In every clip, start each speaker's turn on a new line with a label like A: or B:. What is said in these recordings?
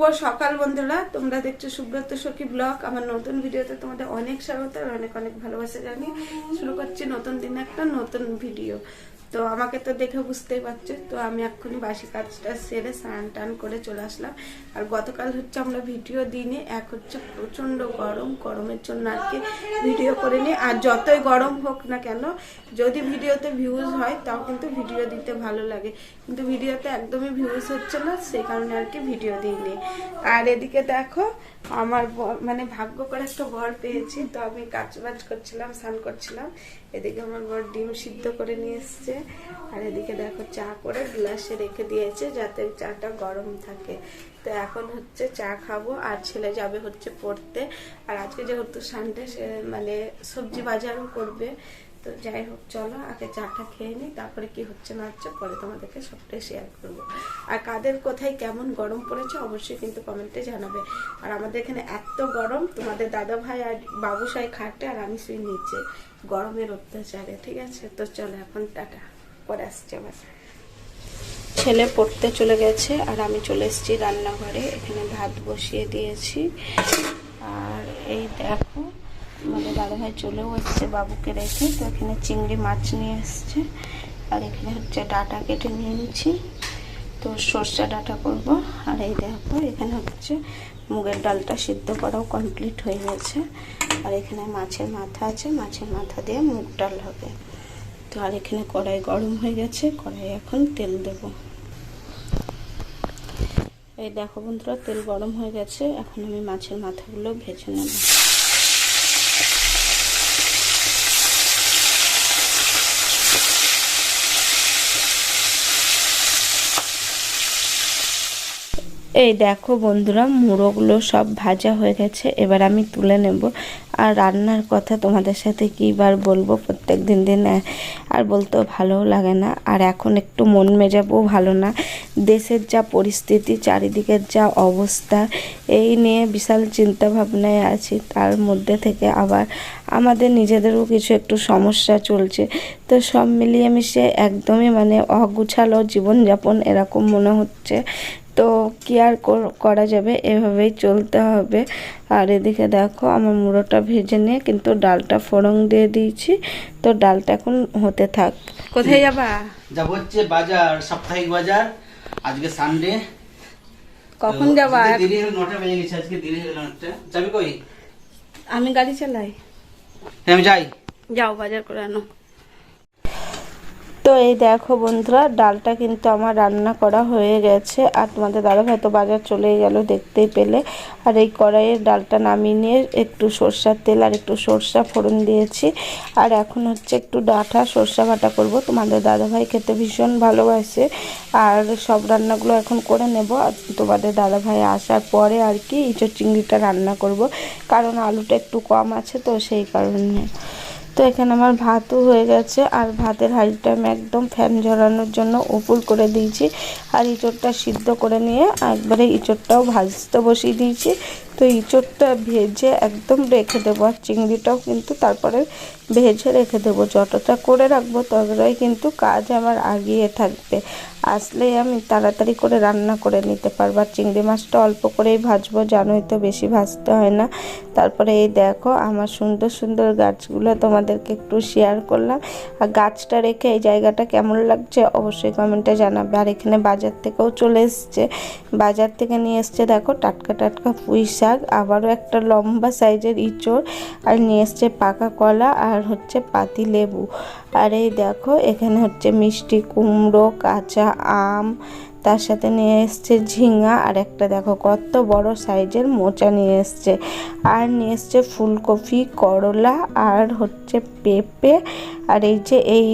A: শুভ সকাল বন্ধুরা। তোমরা দেখছ সুব্রত সখী ব্লগ। আমার নতুন ভিডিওতে তোমাদের অনেক স্বাগত আর অনেক অনেক ভালোবাসা জানিয়ে শুরু করছি নতুন দিন একটা নতুন ভিডিও। তো আমাকে তো দেখে বুঝতেই পারছ, তো আমি এক্ষুনি বাসি কাজটা সেরে স্নান টান করে চলে আসলাম। আর গতকাল হচ্ছে আমরা ভিডিও দিনে এক হচ্ছে প্রচণ্ড গরম, গরমের জন্য আর কি ভিডিও করে নিই আর যতই গরম হোক না কেন, যদি ভিডিওতে ভিউজ হয়, তাও কিন্তু ভিডিও দিতে ভালো লাগে। কিন্তু ভিডিওতে একদমই ভিউজ হচ্ছে না সেই কারণে আর কি ভিডিও দিইনি। আর এদিকে দেখো, আমার মানে ভাগ্য করে একটা বর পেয়েছি, তো আমি কাজ বাজ করছিলাম, স্নান করছিলাম। এদিকে আমার বর ডিম সিদ্ধ করে নিয়ে এসছে। আর এদিকে দেখো চা করে গ্লাসে রেখে দিয়েছে যাতে চাটা গরম থাকে। তো এখন হচ্ছে চা খাব আর ছেলে যাবে হচ্ছে পড়তে। আর আজকে যেহেতু সানডে সে মানে সবজি বাজারও করবে। তো যাই হোক, চলো আগে চাটা খেয়ে নিই, তারপরে কি হচ্ছে না হচ্ছে পরে তোমাদেরকে সবটাই শেয়ার করব। আর কাদের কোথায় কেমন গরম পড়েছে অবশ্যই কিন্তু কমেন্টে জানাবে। আর আমাদের এখানে এত গরম, তোমাদের দাদা ভাই আর বাবু বাবুসাই খাটে আর আমি শুই নিচে। গরমের অত্যাচারে, ঠিক আছে? তো চলো এখন টাটা, পরে আসছে আবার। ছেলে পড়তে চলে গেছে আর আমি চলে এসেছি রান্নাঘরে। এখানে ভাত বসিয়ে দিয়েছি। আর এই দেখো আমাদের দাদাভাই চলেও এসছে বাবুকে রেখে, তো এখানে চিংড়ি মাছ নিয়ে এসছে। আর এখানে হচ্ছে ডাটা কেটে নিয়ে নিচ্ছি। তো সর্ষে ডাটা করব। আর এই দেখো, এখানে হচ্ছে মুগের ডালটা সিদ্ধ করাও কমপ্লিট হয়ে গেছে। আর এখানে মাছের মাথা আছে, মাছের মাথা দিয়ে মুগ ডাল হবে। তো আর এখানে কড়াই গরম হয়ে গেছে, কড়াই এখন তেল দেব। এই দেখো বন্ধুরা, তেল গরম হয়ে গেছে, এখন আমি মাছের মাথাগুলো ভেজে নেব। এই দেখো বন্ধুরা মুড়োগুলো সব ভাজা হয়ে গেছে। এবার আমি তুলে নেব। আর রান্নার কথা তোমাদের সাথে কীবার বলব? প্রত্যেক দিন দিন আর বলতেও ভালোও লাগে না। আর এখন একটু মন মেজাবও ভালো না। দেশের যা পরিস্থিতি, চারিদিকের যা অবস্থা, এই নিয়ে বিশাল চিন্তা ভাবনায় আছি। তার মধ্যে থেকে আবার আমাদের নিজেদেরও কিছু একটু সমস্যা চলছে। তো সব মিলিয়ে মিশে একদমই মানে অগুছালো জীবনযাপন এরকম মনে হচ্ছে। তো কি আর কর- যাবে? এভাবেই চলতে হবে। আর এদিকে দেখো আমার মুড়োটা ভেজে নিয়ে কিন্তু ডালটা ফোড়ন দিয়ে দিয়েছি। তো ডালটা এখন হতে থাক। কোথায় যাবা?
B: যাব হচ্ছে বাজার সাপ্তাহিক বাজার। আজকে সানডে
A: কখন যাবা?
B: দেরি হলো নটা বেজে গেছে আজকে দেরি হলো অনেকটা যাবি কই?
A: আমি গাড়ি চালাই।
B: হ্যাঁ আমি যাই।
A: যাও বাজার করে আনো। তো এই দেখো বন্ধুরা, ডালটা কিন্তু আমার রান্না করা হয়ে গেছে আর তোমাদের দাদা ভাই তো বাজার চলেই গেল দেখতেই পেলে। আর এই কড়াইয়ের ডালটা নামিয়ে নিয়ে একটু সর্ষার তেল আর একটু সর্ষা ফোড়ন দিয়েছি। আর এখন হচ্ছে একটু ডাঁটা সর্ষা বাটা করব। তোমাদের দাদা ভাই খেতে ভীষণ ভালোবাসে আর সব রান্নাগুলো এখন করে নেব। আর তোমাদের দাদা ভাই আসার পরে আর কি ইঁচড় চিংড়িটা রান্না করব। কারণ আলুটা একটু কম আছে তো সেই কারণে। তো এখানে আমার ভাতও হয়ে গেছে আর ভাতের হাঁড়িটা আমি একদম ফ্যান ঝরানোর জন্য উপুল করে দিয়েছি আর ইঁচড়টা সিদ্ধ করে নিয়ে একবারে ইঁচড়টাও ভাজতে বসিয়ে দিয়েছি। তো ইঁচড়টা ভেজে একদম রেখে দেবো। আর চিংড়িটাও কিন্তু তারপরে ভেজে রেখে দেবো। যতটা করে রাখব ততটাই কিন্তু কাজ আমার আগিয়ে থাকবে। আসলেই আমি তাড়াতাড়ি করে রান্না করে নিতে পারব। আর চিংড়ি মাছটা অল্প করেই ভাজবো। জানোই তো বেশি ভাজতে হয় না। তারপরে এই দেখো আমার সুন্দর সুন্দর গাছগুলো তোমাদেরকে একটু শেয়ার করলাম। আর গাছটা রেখে এই জায়গাটা কেমন লাগছে অবশ্যই কমেন্টে জানাবে। আর এখানে বাজার থেকেও চলে এসছে। বাজার থেকে নিয়ে এসছে দেখো টাটকা টাটকা পুঁই শাক আবারও একটা লম্বা সাইজের ইঁচড় আর নিয়ে এসছে পাকা কলা আর হচ্ছে পাতি লেবু। আর এই দেখো, এখানে হচ্ছে মিষ্টি কুমড়ো, কাঁচা আম, তার সাথে নিয়ে এসছে ঝিঙা আর একটা দেখো কত বড় সাইজের মোচা নিয়ে এসছে। আর নিয়ে এসছে ফুলকপি, করলা আর হচ্ছে পেঁপে। আর এই যে এই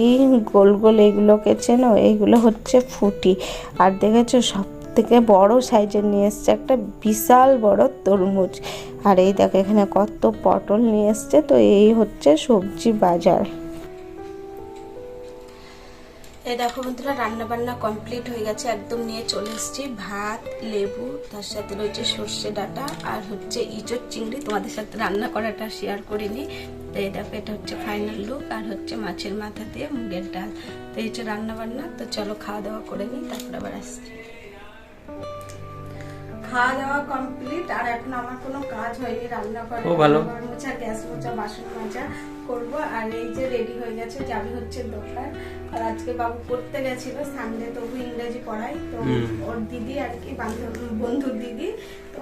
A: গোল গোল এইগুলোকে চেনো এইগুলো হচ্ছে ফুটি। আর দেখেছ সব থেকে বড় সাইজের নিয়ে এসছে একটা বিশাল বড় তরমুজ। আর এই দেখো, এখানে কত পটল নিয়ে এসছে। তো এই হচ্ছে সবজি বাজার। এই দেখো বন্ধুরা রান্না বান্না কমপ্লিট হয়ে গেছে। একদম নিয়ে চলে এসেছি। ভাত, লেবু, তার সাথে রয়েছে সর্ষে ডাটা আর হচ্ছে ইঁচড় চিংড়ি। তোমাদের সাথে রান্না করাটা শেয়ার করিনি তো এই দেখো, এটা হচ্ছে ফাইনাল লুক আর হচ্ছে মাছের মাথা দিয়ে মুগের ডাল। তো এই হচ্ছে রান্না বান্না তো চলো খাওয়া দাওয়া করে নিই, তারপর আবার আসছি। খাওয়া দাওয়া কমপ্লিট আর এখন আমার কোনো কাজ হয়নি রান্না করা ঘর মোছা গ্যাস মোছা বাসন মাজা করব আর এই যে রেডি হয়ে গেছে যাবি হচ্ছে দোকান। আর আজকে বাবু পড়তে গেছিল সানডে তবু ইংরেজি পড়াই তো ওর দিদি আর কি বান্ধব বন্ধুর দিদি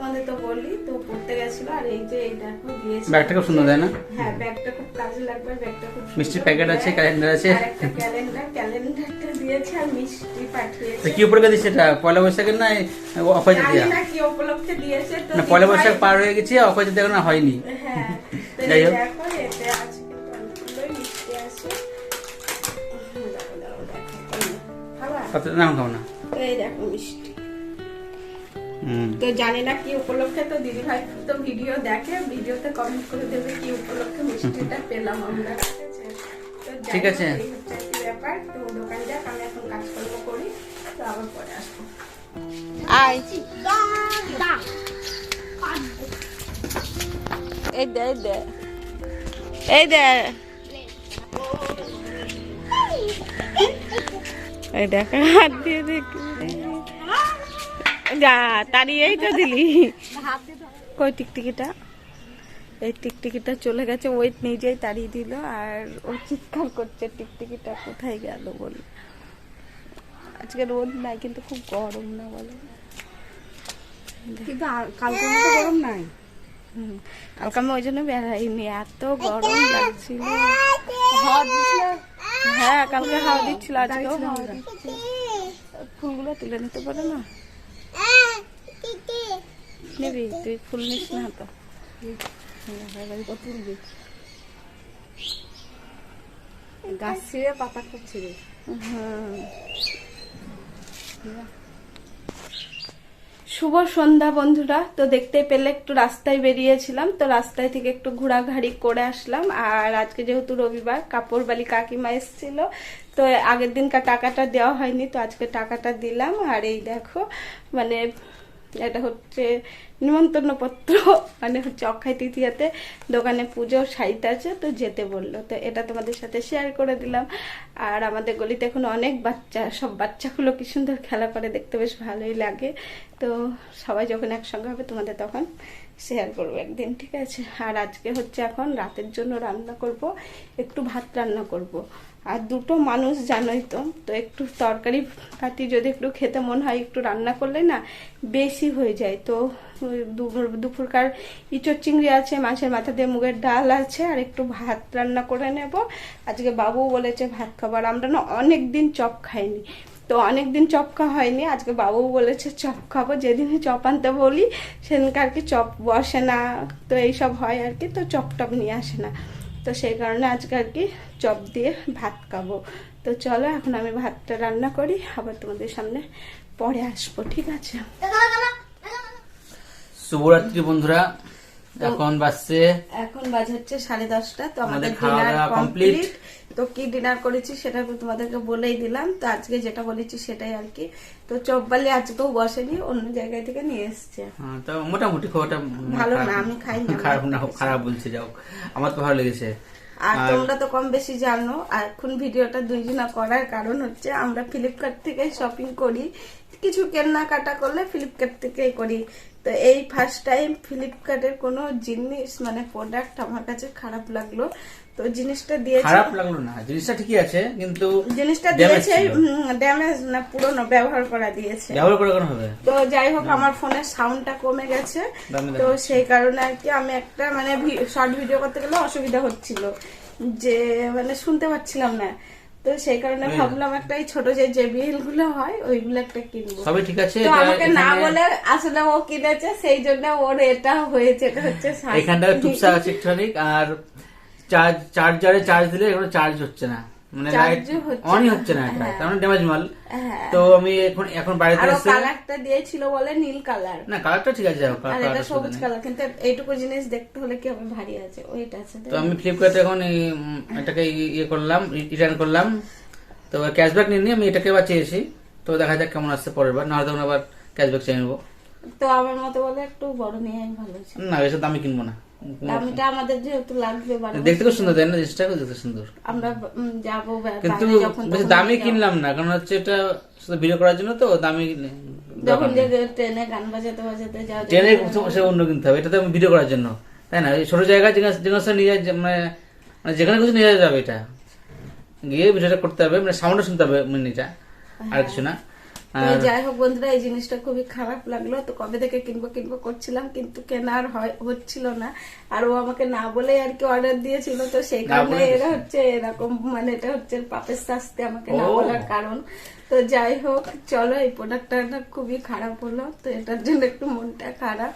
A: তোমাদের তো বললি তো পড়তে গেছিল আর এই যে এইটা এখন দিয়েছে।
B: ব্যাগটা খুব সুন্দর তাই না?
A: হ্যাঁ ব্যাগটা খুব কাজে লাগবে ব্যাগটা খুব
B: মিষ্টির প্যাকেট আছে ক্যালেন্ডার আছে।
A: ক্যালেন্ডার ক্যালেন্ডারটা দিয়েছে আর মিষ্টি
B: তো কি এটা? পয়লা বৈশাখের না অফার
A: না কি উপলক্ষে দিয়েছে তো
B: না পয়লা বৈশাখ পার হয়ে গেছে অফার না হয়নি।
A: হ্যাঁ
B: যাই হোক।
A: এতে আছে মিষ্টি আছে?
B: কত নাম খাও না।
A: এই দেখো মিষ্টি। তো জানি না কি উপলক্ষে তো দিদি ভাই তো ভিডিও দেখে ভিডিওতে কমেন্ট করে দেবে কি উপলক্ষে মিষ্টিটা পেলাম আমরা। ঠিক আছে। ব্যাপার। তো দোকান যাক আমি এখন কাজকর্ম করি তো আবার পরে আসব। আয়। এই দে এই দে। এই দে। এই দেখ হাত দিয়ে দেখি। যা তাড়িয়েই তো দিলি। কই টিকটিকিটা? এই টিকটিকিটা চলে গেছে ওই নিজেই তাড়িয়ে দিল আর ও চিৎকার করছে টিকটিকিটা কোথায় গেল বলে। আজকে রোদ নাই কিন্তু খুব গরম না বলে।
C: কিন্তু কালকের মতো গরম নাই?
A: কালকে আমি ওই জন্য বেড়াইনি এত গরম লাগছিল।
C: হাওয়া
A: হ্যাঁ কালকে হাওয়া দিচ্ছিল আজকেও হাওয়া দিচ্ছে। ফুলগুলো তুলে নিতে পারে না? নিবি তুই ফুল নিস না তো।
C: গাছ ছিঁড়ে পাতা খুব ছিঁড়ে
A: হুম। শুভ সন্ধ্যা বন্ধুরা তো দেখতে পেলে একটু রাস্তায় বেরিয়েছিলাম তো রাস্তায় থেকে একটু ঘোরাঘাড়ি করে আসলাম। আর আজকে যেহেতু রবিবার কাপড় বালি কাকিমা এসেছিল তো আগের দিনকার টাকাটা দেওয়া হয়নি তো আজকে টাকাটা দিলাম। আর এই দেখো মানে এটা হচ্ছে নিমন্ত্রণ পত্র মানে হচ্ছে অক্ষয় তৃতীয়াতে দোকানে পুজো সাইট আছে, তো যেতে বলল। তো এটা তোমাদের সাথে শেয়ার করে দিলাম। আর আমাদের গলিতে এখন অনেক বাচ্চা, সব বাচ্চাগুলো কি সুন্দর খেলা করে, দেখতে বেশ ভালোই লাগে। তো সবাই যখন একসঙ্গে হবে তোমাদের তখন শেয়ার করব একদিন, ঠিক আছে? আর আজকে হচ্ছে এখন রাতের জন্য রান্না করব, একটু ভাত রান্না করব। আর দুটো মানুষ জানোই তো তো একটু তরকারি পাতি যদি একটু খেতে মন হয়, একটু রান্না করলে না বেশি হয়ে যায়। তো দুপুর- দুপুরকার ইঁচড় চিংড়ি আছে, মাছের মাথা দিয়ে মুগের ডাল আছে, আর একটু ভাত রান্না করে নেব। আজকে বাবু বলেছে ভাত খাবার, আমরা না অনেক দিন চপ খাইনি। তো অনেক দিন চপ খাওয়া হয়নি, আজকে বাবু বলেছে চপ খাব যেদিনই চপ আনতে বলি সেদিনকে আর কি চপ বসে না, তো এইসব হয় আর কি, তো চপ টপ নিয়ে আসে না। তো সেই কারণে আজকে আর কি চপ দিয়ে ভাত খাব। তো চলো এখন আমি ভাতটা রান্না করি আবার তোমাদের সামনে পরে আসব ঠিক আছে?
B: শুভরাত্রি বন্ধুরা এখন বাজছে
A: এখন বাজে হচ্ছে সাড়ে দশটা তো আমাদের
B: আমাদের খাওয়া দাওয়া
A: কমপ্লিট। তো কি ডিনার করেছি সেটা তোমাদেরকে বলেই দিলাম। তো আজকে যেটা বলেছি সেটাই আর কি। তো চপবালি আজকেও বসেনি অন্য জায়গা থেকে নিয়ে এসছে।
B: হ্যাঁ, তো মোটামুটি খবরটা
A: ভালো না, আমি খাই না।
B: খারাপ না খারাপ বলছে যাও আমার তো ভালো লেগেছে।
A: আর তোমরা তো কম বেশি জানো আর এখন ভিডিওটা দুইজনা করার কারণ হচ্ছে আমরা ফ্লিপকার্ট থেকে শপিং করি। কিছু কেনাকাটা করলে ফ্লিপকার্ট থেকেই করি। তো এই ফার্স্ট টাইম ফ্লিপকার্টের কোনো জিনিস মানে প্রোডাক্ট আমার কাছে খারাপ লাগল। তো জিনিসটা দিয়েছে
B: খারাপ লাগল না জিনিসটা ঠিকই আছে কিন্তু
A: জিনিসটা দিয়েছে ড্যামেজ না পুরনো ব্যবহার করা দিয়েছে।
B: ব্যবহার করে কোনো হবে?
A: তো যাই হোক আমার ফোনের সাউন্ডটা কমে গেছে। তো সেই কারণে আর কি আমি একটা মানে শর্ট ভিডিও করতে গেলে অসুবিধা হচ্ছিল। যে মানে শুনতে পাচ্ছিলাম না। তো সেই কারণে ভাবলাম একটা এই ছোট যে জেবিএলগুলো হয় ওইগুলো একটা কিনবো।
B: সবই ঠিক আছে
A: তো আমাকে না বলে আসলে ও কিনেছে সেই জন্য ওর এটা হয়েছে এটা হচ্ছে।
B: এখানটা টুপসা আছে আর চার্জ চার্জারে চার্জ দিলে এগুলো চার্জ হচ্ছে না। মানে লাইট অনই হচ্ছে না। এটা
A: হ্যাঁ।
B: তার মানে ড্যামেজ মাল।
A: হ্যাঁ।
B: তো আমি এখন এখন বাড়িতে এসে
A: কালারটা দিয়েছিল বলে নীল কালার
B: না কালারটা ঠিক আছে
A: আর এটা সবুজ কালার কিন্তু এইটুকু জিনিস দেখতে হলে কি ভারী আছে ওইটা আছে।
B: তো আমি ফ্লিপকার্টে এখন এটাকে ইয়ে করলাম রিটার্ন করলাম। তো ক্যাশব্যাক নিয়ে নিয়ে আমি এটাকে আবার চেয়েছি। তো দেখা যাক কেমন আসছে পরের বার নাহলে তখন আবার ক্যাশব্যাক চেয়ে নেব।
A: তো আমার মতে বলে একটু বড় নিয়ে ভালো
B: না এসব দামি কিনবো না।
A: দামিটা আমাদের যেহেতু লাগবে
B: দেখতে খুব সুন্দর তাই না? জিনিসটা দেখতে সুন্দর
A: আমরা যাব
B: কিন্তু
A: বাইরে যখন
B: বেশি
A: তখন
B: দামি কিনলাম না কারণ হচ্ছে এটা শুধু ভিডিও করার জন্য তো দামি
A: যখন
B: দরকার
A: যে
B: নেই।
A: ট্রেনে গান বাজাতে বাজাতে যাও
B: ট্রেনে সে অন্য কিনতে হবে এটা তো ভিডিও করার জন্য তাই না? ছোট জায়গায় যেখানে নিয়ে মানে মানে যেখানে কিছু নিয়ে যাবে এটা। গিয়ে ভিডিওটা করতে হবে মানে সাউন্ডও শুনতে হবে মিনিটা আর কিছু না।
A: যাই হোক বন্ধুরা এই জিনিসটা খুবই খারাপ লাগল। তো কবে থেকে কিনবো কিনবো করছিলাম কিন্তু কেনা আর হচ্ছিল না। আর ও আমাকে না বলে আর কি অর্ডার দিয়েছিল তো সেই কারণে এরা হচ্ছে এরকম মানে এটা হচ্ছে পাপের শাস্তি আমাকে না বলার কারণ। তো যাই হোক চলো এই প্রোডাক্টটা খুবই খারাপ হলো তো এটার জন্য একটু মনটা খারাপ।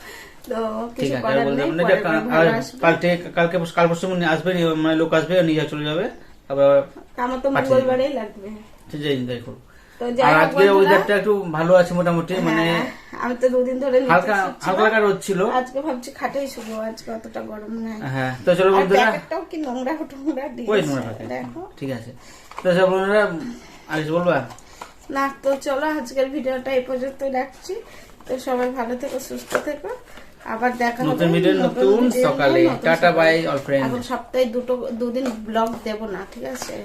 A: তো কিছু করার নেই পরের
B: এটা
A: বার
B: কা-
A: ভালো
B: আর
A: আসবে।
B: কালকে কালকে কাল পরশু আসবে মানে লোক আসবে আর নিয়ে চলে যাবে আবার
A: আমার তো মঙ্গলবারেই লাগবে।
B: যাই আজকে ওয়েদারটা একটু ভালো আছে মোটামুটি মানে
A: হ্যাঁ, আমি তো দুদিন ধরে
B: হালকা হালকা হালকা রোদ ছিল।
A: আজকে ভাবছি খাটেই শুবো আজকে অতটা গরম নাই।
B: হ্যাঁ তো চলো বন্ধুরা।
A: প্যাকেটটাও কি নোংরা টোংরা
B: ওই নোংরা
A: দেখো।
B: ঠিক আছে। তো চলো বন্ধুরা আর কিছু বলবা?
A: না তো চলো আজকের ভিডিওটা এই পর্যন্ত রাখছি। তো সবাই ভালো থেকো সুস্থ থেকো। আবার দেখা হবে
B: নতুন ভিডিও নতুন সকালে। টাটা বাই অল ফ্রেন্ড
A: এখন সপ্তাহে দুটো দুদিন ব্লগ দেব না ঠিক আছে?